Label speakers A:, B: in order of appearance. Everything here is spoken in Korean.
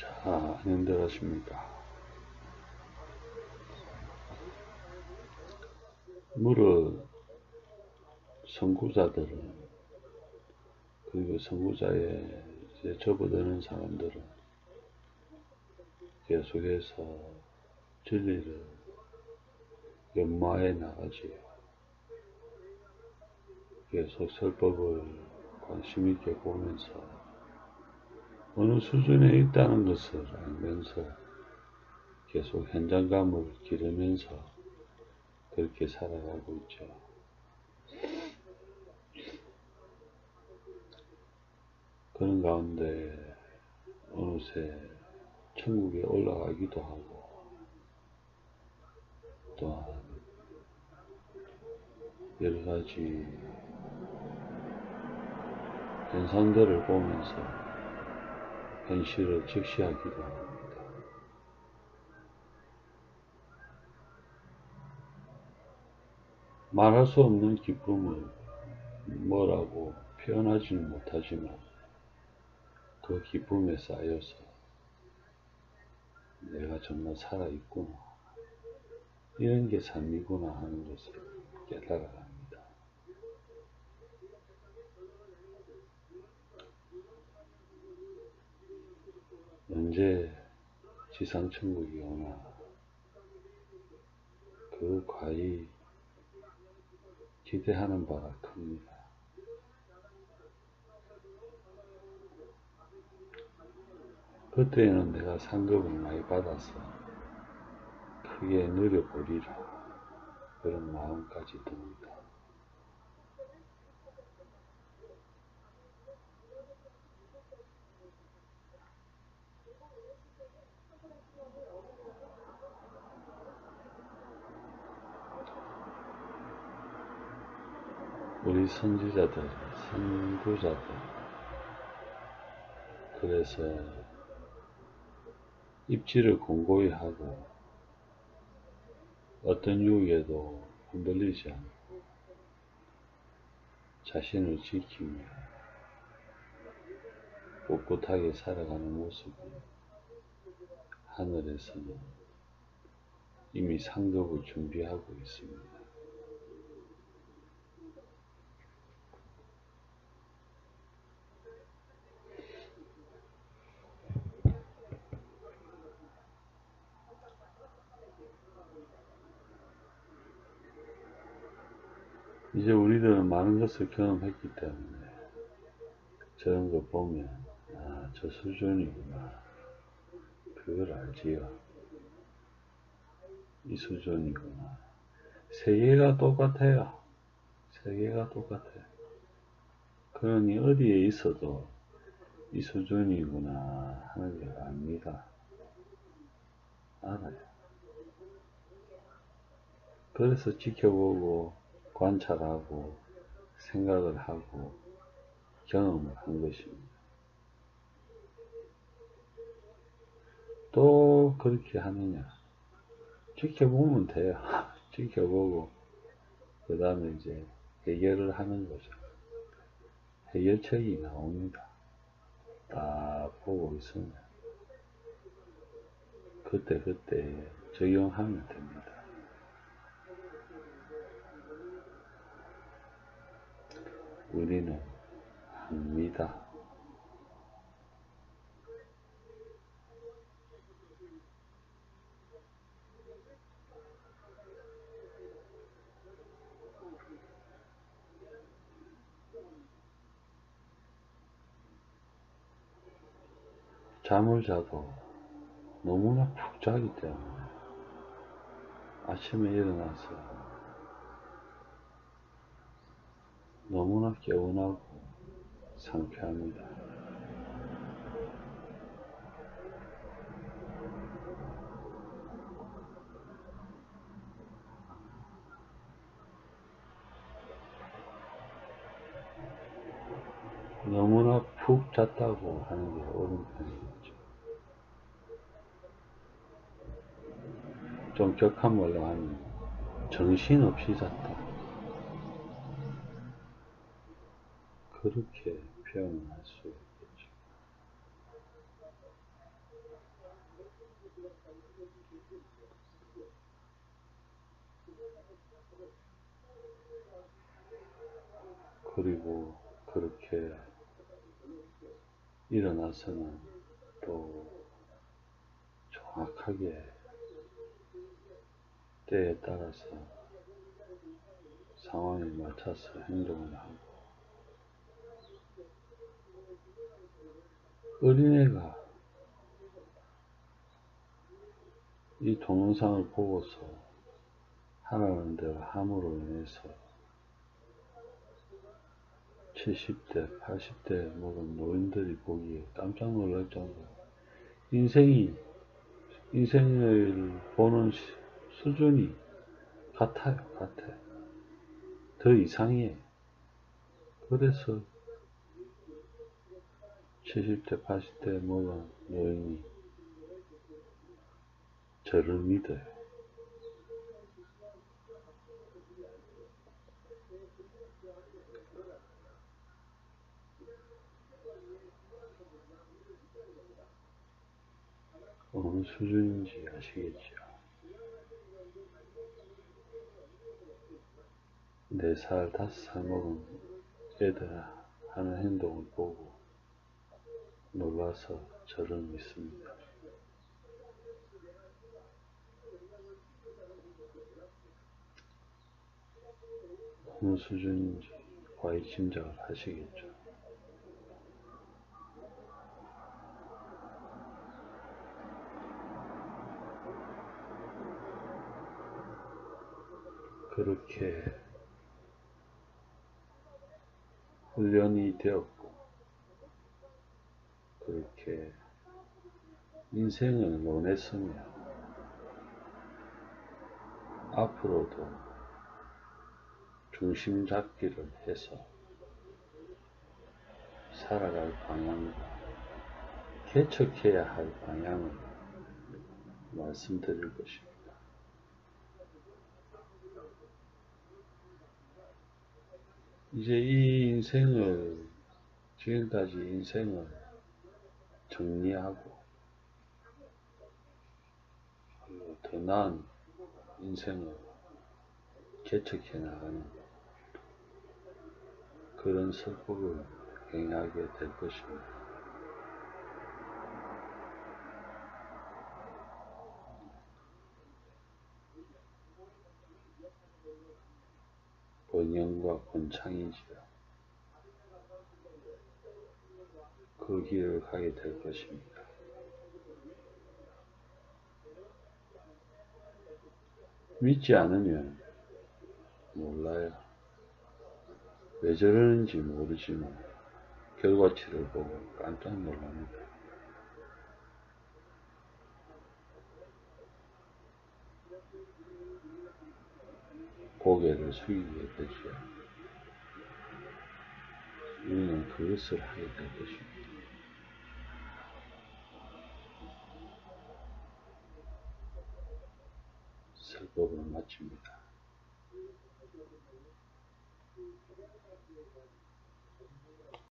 A: 자, 하십니까. 물을 선구자들은, 그리고 선구자에 이제 접어드는 사람들은 계속해서 진리를 연마해 나가지요. 계속 설법을 관심 있게 보면서 어느 수준에 있다는 것을 알면서 계속 현장감을 기르면서 그렇게 살아가고 있죠. 그런 가운데 어느새 천국에 올라가기도 하고 또한 여러 가지 현상들을 보면서 현실을 직시하기도 합니다. 말할 수 없는 기쁨을 뭐라고 표현하지는 못하지만 그 기쁨에 쌓여서 내가 정말 살아있구나. 이런 게 삶이구나 하는 것을 깨달아갑니다. 언제 지상천국이 오나 그 과히 기대하는 바가 큽니다. 그때는 내가 상급을 많이 받아서 크게 누려보리라 그런 마음까지 듭니다. 우리 선지자들, 선구자들, 그래서 입지를 공고히 하고 어떤 유혹에도 흔들리지 않고 자신을 지키며 꿋꿋하게 살아가는 모습이 하늘에서는 이미 상급을 준비하고 있습니다. 이제 우리들은 많은 것을 경험했기 때문에 저런 거 보면 아, 저 수준이구나. 그걸 알지요. 이 수준이구나. 세계가 똑같아요. 세계가 똑같아요. 그러니 어디에 있어도 이 수준이구나 하는 걸 압니다. 알아요. 그래서 지켜보고 관찰하고 생각을 하고 경험을 한 것입니다. 또 그렇게 하느냐? 지켜보면 돼요. 지켜보고 그 다음에 이제 해결을 하는 거죠. 해결책이 나옵니다. 딱 보고 있으면 그때 그때 적용하면 됩니다. 우리는 합니다. 잠을 자도 너무나 푹 자기 때문에 아침에 일어나서 너무나 개운하고 상쾌합니다. 너무나 푹 잤다고 하는 게 옳은 편이겠죠. 좀 격한 말로 하면 정신없이 잤다. 그렇게 표현을 할수 있겠죠. 그리고 그렇게 일어나서는 또 정확하게 때에 따라서 상황에 맞춰서 행동을 하고 어린애가 이 동영상을 보고서 하라는 대로 함으로 인해서 70대, 80대 먹은 노인들이 보기에 깜짝 놀랄 정도로 인생이, 인생을 보는 수준이 같아요, 같아. 더 이상해. 그래서 70대, 80대 먹은 노인이 저를 믿어요. 어느 수준인지 아시겠죠? 네 살, 다섯 살 먹은 애들 하는 행동을 보고 놀라서 저를 믿습니다. 어느 수준인지 짐작을 하시겠죠. 그렇게 훈련이 되었고, 그렇게 인생을 논했으며, 앞으로도 중심 잡기를 해서 살아갈 방향과 개척해야 할 방향을 말씀드릴 것입니다. 이제 이 인생을, 지금까지 인생을 정리하고, 더 나은 인생을 개척해 나가는 그런 설법을 행하게 될 것입니다. 번영과 번창이지요. 그 길을 가게 될 것입니다. 믿지 않으면 몰라요. 왜 저러는지 모르지만 결과치를 보고 깜짝 놀랍니다. 고개를 숙이게 되죠. 우리는 그것을 될 것입니다. 설법을 마칩니다.